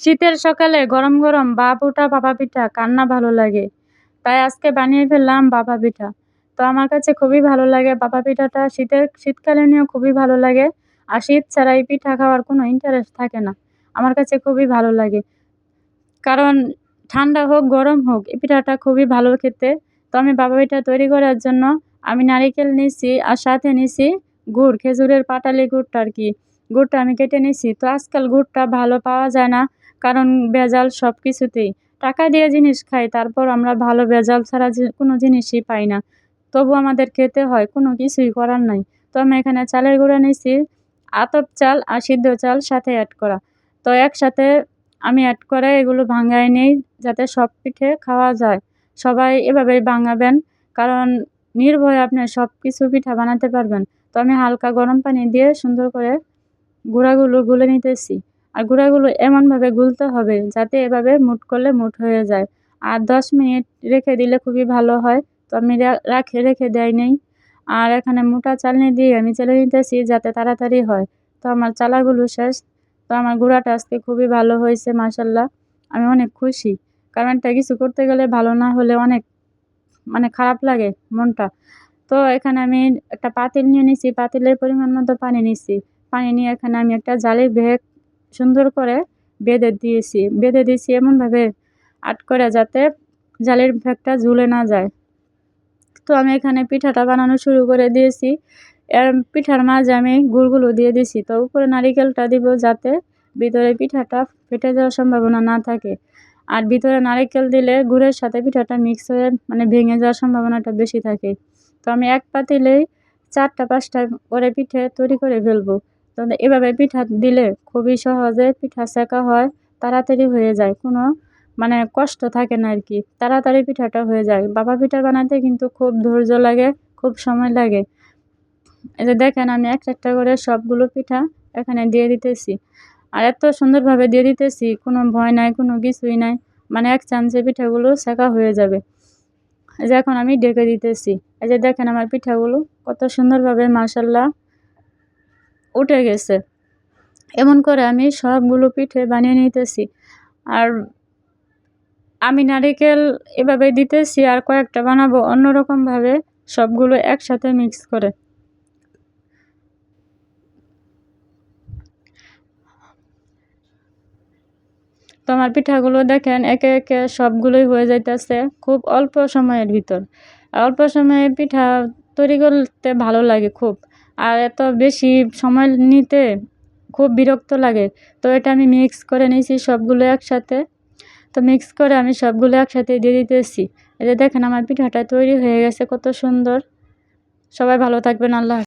শীতের সকালে গরম গরম ভাপ ওঠা ভাপা পিঠা, কান্না ভালো লাগে। তাই আজকে বানিয়ে ফেললাম ভাপা পিঠা। তো আমার কাছে খুবই ভালো লাগে ভাপা পিঠাটা। শীতের, শীতকালীনও খুবই ভালো লাগে। আর শীত ছাড়া এই পিঠা খাওয়ার কোনো ইন্টারেস্ট থাকে না। আমার কাছে খুবই ভালো লাগে। কারণ ঠান্ডা হোক, গরম হোক, এই পিঠাটা খুবই ভালো খেতে। তো আমি ভাপা পিঠা তৈরি করার জন্য আমি নারিকেল নিছি আর সাথে নিছি গুড়, খেজুরের পাটালি গুড়টা আর কি। গুড়টা আমি কেটে নিছি। তো আজকাল গুড়টা ভালো পাওয়া যায় না। কারণ ভেজাল সব কিছুতেই টাকা দিয়ে জিনিস খাই, তারপর আমরা ভালো ভেজাল ছাড়া যে কোনো জিনিসই পাই না। তবু আমাদের খেতে হয়, কোনো কিছুই করার নাই। তো আমি এখানে চালের গুঁড়া নিয়েছি, আতপ চাল আর সিদ্ধ চাল সাথে অ্যাড করা। তো একসাথে আমি অ্যাড করে এগুলো ভাঙায় নিই, যাতে সব পিঠে খাওয়া যায়। সবাই এভাবেই ভাঙাবেন, কারণ নির্ভয়ে আপনি সব কিছু পিঠা বানাতে পারবেন। তো আমি হালকা গরম পানি দিয়ে সুন্দর করে গুঁড়াগুলো গুলে নিতেছি। আর গুঁড়াগুলো এমনভাবে গুলতে হবে যাতে এভাবে মুট করলে মুট হয়ে যায়। আর দশ মিনিট রেখে দিলে খুবই ভালো হয়, তো আমি রাখে, রেখে দেয় নেই। আর এখানে মোটা চালনি দিয়ে আমি চেলে নিতেছি যাতে তাড়াতাড়ি হয়। তো আমার চালাগুলো শেষ, তো আমার গুঁড়াটা আজকে খুবই ভালো হয়েছে মাসাল্লাহ আমি অনেক খুশি, কারণ একটা কিছু করতে গেলে ভালো না হলে অনেক মানে খারাপ লাগে মনটা। তো এখানে আমি একটা পাতিল নিয়ে নিছি, পাতিলের পরিমাণ মতো পানি নিছি। পানি নিয়ে এখানে আমি একটা জালের ভেগ সুন্দর করে বেঁধে দিয়েছি। বেঁধে দিয়েছি এমনভাবে আট করে যাতে জালের ভেগটা ঝুলে না যায়। তো আমি এখানে পিঠাটা বানানো শুরু করে দিয়েছি। এর পিঠার মাঝে আমি গুড়গুলো দিয়ে দিছি তো উপরে নারিকেলটা দিব যাতে ভিতরে পিঠাটা ফেটে যাওয়ার সম্ভাবনা না থাকে। আর ভিতরে নারিকেল দিলে গুড়ের সাথে পিঠাটা মিক্স হয়ে মানে ভেঙে যাওয়ার সম্ভাবনাটা বেশি থাকে। তো আমি এক পাতিলেই চারটা পাঁচটা করে পিঠে তৈরি করে ফেলব। তো এভাবে পিঠা দিলে খুবই সহজে পিঠা শেখা হয়, তাড়াতাড়ি হয়ে যায়। কোনো মানে কষ্ট থাকে না আর কি। তাড়াতাড়ি পিঠাটা হয়ে যায়। বাবা পিঠা বানাতে কিন্তু খুব ধৈর্য লাগে, খুব সময় লাগে। এই যে দেখেন, আমি একটা একটা করে সবগুলো পিঠা এখানে দিয়ে দিতেছি। আর এত সুন্দরভাবে দিয়ে দিতেছি, কোনো ভয় নাই, কোনো কিছুই নাই। মানে এক চামচে পিঠাগুলো শেখা হয়ে যাবে। এই যে এখন আমি ডেকে দিতেছি। এই যে দেখেন আমার পিঠাগুলো কত সুন্দরভাবে মাসাল্লাহ উঠে গেছে। এমন করে আমি সবগুলো পিঠে বানিয়ে নিতেছি। আর আমি নারিকেল এভাবে দিতেছি আর কয়েকটা বানাবো অন্যরকমভাবে সবগুলো একসাথে মিক্স করে। তো আমার পিঠাগুলো দেখেন, একে একে সবগুলোই হয়ে যাইতেছে খুব অল্প সময়ের ভিতর। অল্প সময়ে পিঠা তৈরি করতে ভালো লাগে খুব। আর এত বেশি সময় নিতে খুব বিরক্ত লাগে। তো এটা আমি মিক্স করে নিয়েছি সবগুলো একসাথে। তো মিক্স করে আমি সবগুলো একসাথে দিয়ে দিতেছি। এই যে দেখেন আমার পিঠাটা তৈরি হয়ে গেছে, কত সুন্দর। সবাই ভালো থাকবেন, আল্লাহ